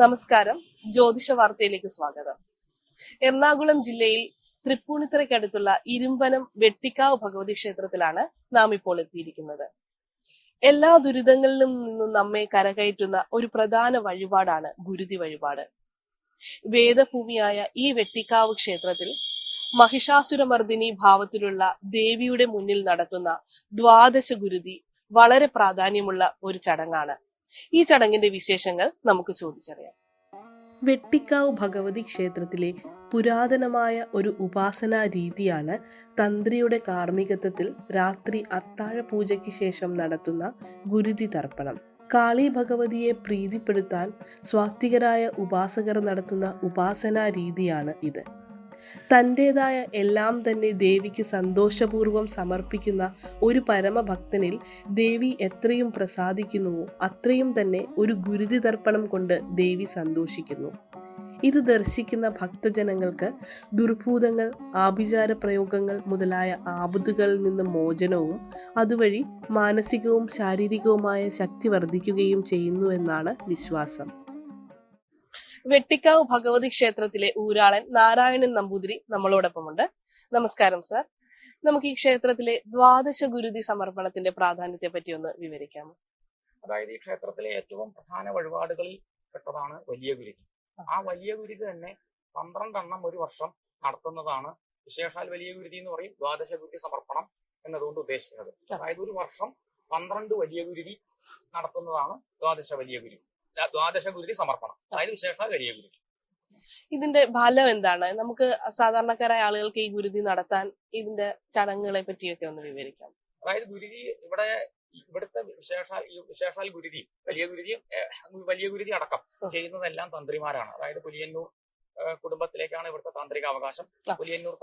നമസ്കാരം. ജ്യോതിഷ വാർത്തയിലേക്ക് സ്വാഗതം. എറണാകുളം ജില്ലയിൽ തൃപ്പൂണിത്തറയ്ക്കടുത്തുള്ള ഇരുമ്പനം വെട്ടിക്കാവ് ഭഗവതി ക്ഷേത്രത്തിലാണ് നാം ഇപ്പോൾ എത്തിയിരിക്കുന്നത്. എല്ലാ ദുരിതങ്ങളിലും നിന്നും നമ്മെ കരകയറ്റുന്ന ഒരു പ്രധാന വഴിപാടാണ് ഗുരുതി വഴിപാട്. വേദഭൂമിയായ ഈ വെട്ടിക്കാവ് ക്ഷേത്രത്തിൽ മഹിഷാസുരമർദിനി ഭാവത്തിലുള്ള ദേവിയുടെ മുന്നിൽ നടത്തുന്ന ദ്വാദശ ഗുരുതി വളരെ പ്രാധാന്യമുള്ള ഒരു ചടങ്ങാണ്. ഈ ചടങ്ങിന്റെ വിശേഷങ്ങൾ നമുക്ക് ചോദിച്ചറിയാം. വെട്ടിക്കാവ് ഭഗവതി ക്ഷേത്രത്തിലെ പുരാതനമായ ഒരു ഉപാസനാ രീതിയാണ് തന്ത്രിയുടെ കാർമ്മികത്വത്തിൽ രാത്രി അത്താഴ പൂജയ്ക്ക് ശേഷം നടത്തുന്ന ഗുരുതി തർപ്പണം. കാളി ഭഗവതിയെ പ്രീതിപ്പെടുത്താൻ സ്വാത്വികരായ ഉപാസകർ നടത്തുന്ന ഉപാസനാ രീതിയാണ് ഇത്. തന്റെതായ എല്ലാം തന്നെ ദേവിക്ക് സന്തോഷപൂർവം സമർപ്പിക്കുന്ന ഒരു പരമഭക്തനിൽ ദേവി എത്രയും പ്രസാദിക്കുന്നുവോ അത്രയും തന്നെ ഒരു ഗുരുതി തർപ്പണം കൊണ്ട് ദേവി സന്തോഷിക്കുന്നു. ഇത് ദർശിക്കുന്ന ഭക്തജനങ്ങൾക്ക് ദുർഭൂതങ്ങൾ ആഭിചാര പ്രയോഗങ്ങൾ മുതലായ ആപത്തുകളിൽ നിന്ന് മോചനവും അതുവഴി മാനസികവും ശാരീരികവുമായ ശക്തി വർദ്ധിക്കുകയും ചെയ്യുന്നു എന്നാണ് വിശ്വാസം. വെട്ടിക്കാവ് ഭഗവതി ക്ഷേത്രത്തിലെ ഊരാളൻ നാരായണൻ നമ്പൂതിരി നമ്മളോടൊപ്പമുണ്ട്. നമസ്കാരം സർ. നമുക്ക് ഈ ക്ഷേത്രത്തിലെ ദ്വാദശ ഗുരുതി സമർപ്പണത്തിന്റെ പ്രാധാന്യത്തെ പറ്റി ഒന്ന് വിവരിക്കാമോ? അതായത് ഈ ക്ഷേത്രത്തിലെ ഏറ്റവും പ്രധാന വഴിപാടുകളിൽ പെട്ടതാണ് വലിയ ഗുരുതി. ആ വലിയ ഗുരുതി തന്നെ പന്ത്രണ്ടെണ്ണം ഒരു വർഷം നടത്തുന്നതാണ് വിശേഷാൽ വലിയ ഗുരുതി എന്ന് പറയും ദ്വാദശ ഗുരുതി സമർപ്പണം എന്നതുകൊണ്ട് ഉദ്ദേശിക്കുന്നത്. അതായത് ഒരു വർഷം പന്ത്രണ്ട് വലിയ ഗുരുതി നടത്തുന്നതാണ് ദ്വാദശ വലിയ ഗുരുതി ദ്വാദശ ഗുരുതി സമർപ്പണം അതായത് ശേഷം കരിയ ഗുരുതി ഇതിന്റെ ഫലം എന്താണ്? നമുക്ക് സാധാരണക്കാരായ ആളുകൾക്ക് ഈ ഗുരുതി നടത്താൻ ഇതിന്റെ ചടങ്ങുകളെ പറ്റിയൊക്കെ ഒന്ന് വിവരിക്കാം. അതായത് ഗുരുതി ഇവിടെ ഇവിടുത്തെ വിശേഷാൽ വിശേഷാൽ ഗുരുതി വലിയ ഗുരുതി ഏഹ്, വലിയ ഗുരുതി അടക്കം ചെയ്യുന്നതെല്ലാം തന്ത്രിമാരാണ്. അതായത് പുലിയന്നൂർ കുടുംബത്തിലേക്കാണ് ഇവിടുത്തെ താന്ത്രിക അവകാശം. പുലിയന്നൂർ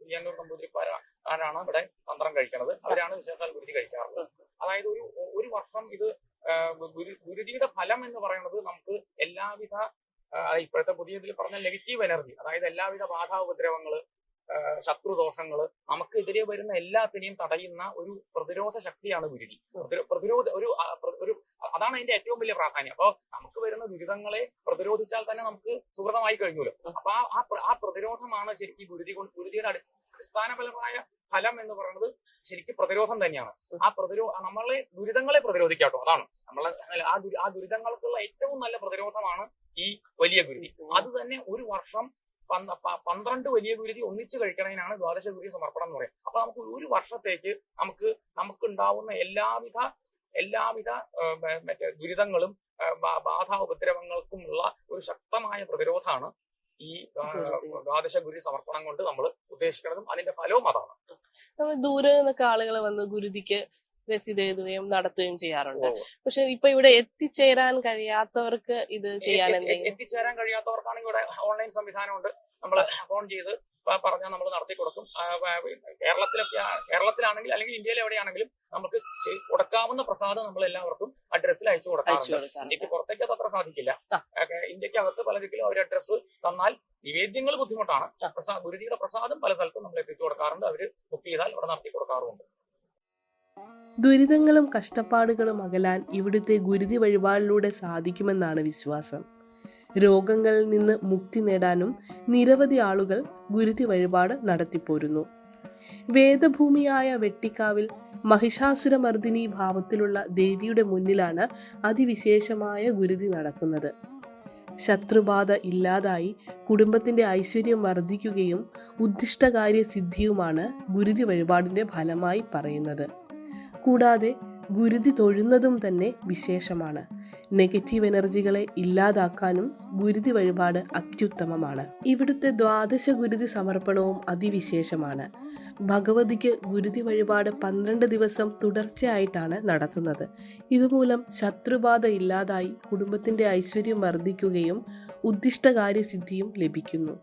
പുലിയന്നൂർ തമ്പൂതിരിപ്പാരാണ് ഇവിടെ തന്ത്രം കഴിക്കുന്നത്. അവരാണ് വിശേഷാൽ ഗുരുതി കഴിക്കാറുള്ളത്. അതായത് ഒരു ഒരു വർഷം ഇത് ഏഹ്, ഗുരു- ഗുരുതിയുടെ ഫലം എന്ന് പറയുന്നത് നമുക്ക് എല്ലാവിധ ഇപ്പോഴത്തെ പുതിയ ഇതിൽ പറഞ്ഞ നെഗറ്റീവ് എനർജി അതായത് എല്ലാവിധ ബാധാ ഉപദ്രവങ്ങൾ നമുക്ക് നമുക്കെതിരെ വരുന്ന എല്ലാത്തിനെയും തടയുന്ന ഒരു പ്രതിരോധ ശക്തിയാണ് ഗുരുതി പ്രതിരോധ ഒരു ഒരു അതാണ് അതിന്റെ ഏറ്റവും വലിയ പ്രാധാന്യം. അപ്പൊ ദുരിതങ്ങളെ പ്രതിരോധിച്ചാൽ തന്നെ നമുക്ക് സുഹൃതമായി കഴിഞ്ഞല്ലോ അപ്പൊ ആ ആ പ്രതിരോധമാണ് ശരിക്കും ഗുരുതി കൊണ്ട് ഗുരുതിയുടെ അടിസ്ഥ- അടിസ്ഥാനപരമായ ഫലം എന്ന് പറയുന്നത് ശരിക്കും പ്രതിരോധം തന്നെയാണ്. ആ പ്രതിരോധ നമ്മളെ ദുരിതങ്ങളെ പ്രതിരോധിക്കാട്ടോ അതാണ്. നമ്മളെ ആ ആ ദുരിതങ്ങൾക്കുള്ള ഏറ്റവും നല്ല പ്രതിരോധമാണ് ഈ വലിയ ഗുരുതി. അത് തന്നെ ഒരു വർഷം പന്ത്രണ്ട് വലിയ ഗുരുതി ഒന്നിച്ച് കഴിക്കണതിനാണ് ദ്വാദശ ഗുരുതി സമർപ്പണം എന്ന് പറയുന്നത്. അപ്പൊ നമുക്ക് ഒരു വർഷത്തേക്ക് നമുക്ക് നമുക്ക് ഉണ്ടാവുന്ന എല്ലാവിധ എല്ലാവിധ മറ്റേ ദുരിതങ്ങളും ബാധാ ഉപദ്രവങ്ങൾക്കുമുള്ള ഒരു ശക്തമായ പ്രതിരോധമാണ് ഈ ദ്വാദശ ഗുരു സമർപ്പണം കൊണ്ട് നമ്മൾ ഉദ്ദേശിക്കുന്നതും. അതിന്റെ ഫലവും അതാണ്. നമ്മൾ ദൂരെ നിന്നൊക്കെ ആളുകൾ വന്ന് ഗുരുതിക്ക് രസീത് എഴുതുകയും നടത്തുകയും ചെയ്യാറുണ്ട്. പക്ഷെ ഇപ്പൊ ഇവിടെ എത്തിച്ചേരാൻ കഴിയാത്തവർക്ക് ഇത് ചെയ്യാൻ എത്തിച്ചേരാൻ കഴിയാത്തവർക്കാണെങ്കിൽ ഇവിടെ ഓൺലൈൻ സംവിധാനമുണ്ട്. നമ്മൾ ഫോൺ ചെയ്ത് പറഞ്ഞാൽ നമ്മൾ നടത്തി കൊടുക്കും. കേരളത്തിലൊക്കെ കേരളത്തിലാണെങ്കിൽ അല്ലെങ്കിൽ ഇന്ത്യയിൽ എവിടെയാണെങ്കിലും നമുക്ക് കൊടുക്കാവുന്ന പ്രസാദം നമ്മൾ എല്ലാവർക്കും അഡ്രസ്സിൽ അയച്ചു കൊടുക്കാറുണ്ട്. ഇന്ത്യയ്ക്ക് പുറത്തേക്ക് അത് അത്ര സാധിക്കില്ല. ഇന്ത്യയ്ക്ക് അകത്ത് പല ദിക്കിലും അവർ അഡ്രസ്സ് തന്നാൽ നിവേദ്യങ്ങൾ ബുദ്ധിമുട്ടാണ്. ഗുരുജിയുടെ പ്രസാദം പല സ്ഥലത്തും നമ്മൾ എത്തിച്ചു കൊടുക്കാറുണ്ട്. അവർ ബുക്ക് ചെയ്താൽ അവിടെ നടത്തി കൊടുക്കാറുമുണ്ട്. ദുരിതങ്ങളും കഷ്ടപ്പാടുകളും അകലാൻ ഇവിടുത്തെ ഗുരുതി വഴിപാടിലൂടെ സാധിക്കുമെന്നാണ് വിശ്വാസം. രോഗങ്ങളിൽ നിന്ന് മുക്തി നേടാനും നിരവധി ആളുകൾ ഗുരുതി വഴിപാട് നടത്തിപ്പോരുന്നു. വേദഭൂമിയായ വെട്ടിക്കാവിൽ മഹിഷാസുരമർദിനി ഭാവത്തിലുള്ള ദേവിയുടെ മുന്നിലാണ് അതിവിശേഷമായ ഗുരുതി നടക്കുന്നത്. ശത്രുബാധ ഇല്ലാതായി കുടുംബത്തിന്റെ ഐശ്വര്യം വർദ്ധിക്കുകയും ഉദ്ദിഷ്ടകാര്യ സിദ്ധിയുമാണ് ഗുരുതി വഴിപാടിന്റെ ഫലമായി പറയുന്നത്. കൂടാതെ ഗുരുതി തൊഴുന്നതും തന്നെ വിശേഷമാണ്. നെഗറ്റീവ് എനർജികളെ ഇല്ലാതാക്കാനും ഗുരുതി വഴിപാട് അത്യുത്തമമാണ്. ഇവിടുത്തെ ദ്വാദശ ഗുരുതി സമർപ്പണവും അതിവിശേഷമാണ്. ഭഗവതിക്ക് ഗുരുതി വഴിപാട് പന്ത്രണ്ട് ദിവസം തുടർച്ചയായിട്ടാണ് നടത്തുന്നത്. ഇതുമൂലം ശത്രുബാധ ഇല്ലാതായി കുടുംബത്തിന്റെ ഐശ്വര്യം വർദ്ധിക്കുകയും ഉദ്ദിഷ്ടകാര്യസിദ്ധിയും ലഭിക്കുന്നു.